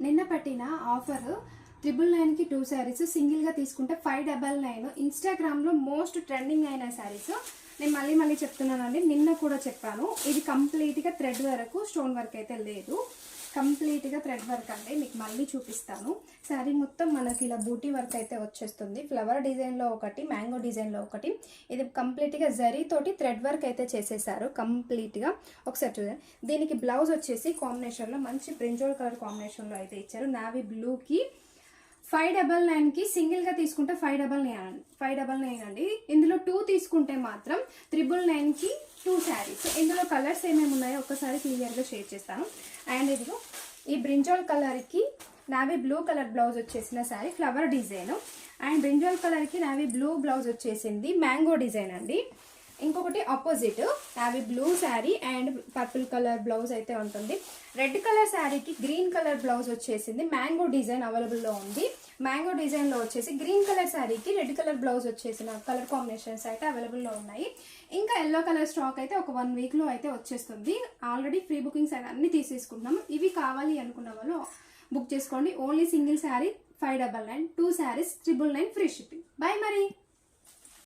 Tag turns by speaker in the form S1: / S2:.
S1: నిన్న పెట్టిన offer triple నైన్కి టూ శారీస్ సింగిల్గా తీసుకుంటే ఫైవ్ డబల్ నైన్ ఇన్స్టాగ్రామ్లో మోస్ట్ ట్రెండింగ్ అయిన శారీస్ నేను మళ్ళీ మళ్ళీ చెప్తున్నానండి. నిన్న కూడా చెప్పాను. ఇది కంప్లీట్గా థ్రెడ్ వరకు స్టోన్ వర్క్ అయితే లేదు. కంప్లీట్గా థ్రెడ్ వర్క్ అండి. మీకు మళ్ళీ చూపిస్తాను. శారీ మొత్తం మనకి ఇలా బూటీ వర్క్ అయితే వచ్చేస్తుంది. ఫ్లవర్ డిజైన్లో ఒకటి మ్యాంగో డిజైన్లో ఒకటి. ఇది కంప్లీట్గా జరీ తోటి థ్రెడ్ వర్క్ అయితే చేసేసారు. కంప్లీట్గా ఒకసారి చూడండి దీనికి బ్లౌజ్ వచ్చేసి కాంబినేషన్లో మంచి బ్రింజోల్ కలర్ కాంబినేషన్లో అయితే ఇచ్చారు. నావీ బ్లూకి ఫైవ్ డబల్ నైన్కి సింగిల్గా తీసుకుంటే five double nine five double nine అండి. ఇందులో టూ తీసుకుంటే మాత్రం త్రిబుల్ నైన్కి టూ శారీస్. ఇందులో కలర్స్ ఏమేమి ఉన్నాయో ఒకసారి క్లియర్గా షేర్ చేస్తాను. అండ్ ఇదిగో ఈ బ్రింజాల్ కలర్కి నావీ బ్లూ కలర్ బ్లౌజ్ వచ్చేసిన sari flower design. And brinjal కలర్కి నావీ బ్లూ బ్లౌజ్ వచ్చేసింది మ్యాంగో డిజైన్ అండి. ఇంకొకటి ఆపోజిట్ అవి blue sari and purple colour blouse అయితే ఉంటుంది. రెడ్ కలర్ శారీకి గ్రీన్ కలర్ బ్లౌజ్ వచ్చేసింది. మ్యాంగో డిజైన్ అవైలబుల్లో ఉంది. మ్యాంగో డిజైన్లో వచ్చేసి గ్రీన్ కలర్ శారీకి రెడ్ కలర్ బ్లౌజ్ వచ్చేసిన కలర్ కాంబినేషన్స్ అయితే అవైలబుల్లో ఉన్నాయి. ఇంకా ఎల్లో కలర్ స్టాక్ అయితే ఒక వన్ వీక్లో అయితే వచ్చేస్తుంది. ఆల్రెడీ ఫ్రీ బుకింగ్స్ అయితే అన్ని తీసేసుకుంటున్నాం. ఇవి కావాలి అనుకున్న వాళ్ళు బుక్ చేసుకోండి. Only single sari five double nine two saris triple nine free shipping bye మరి.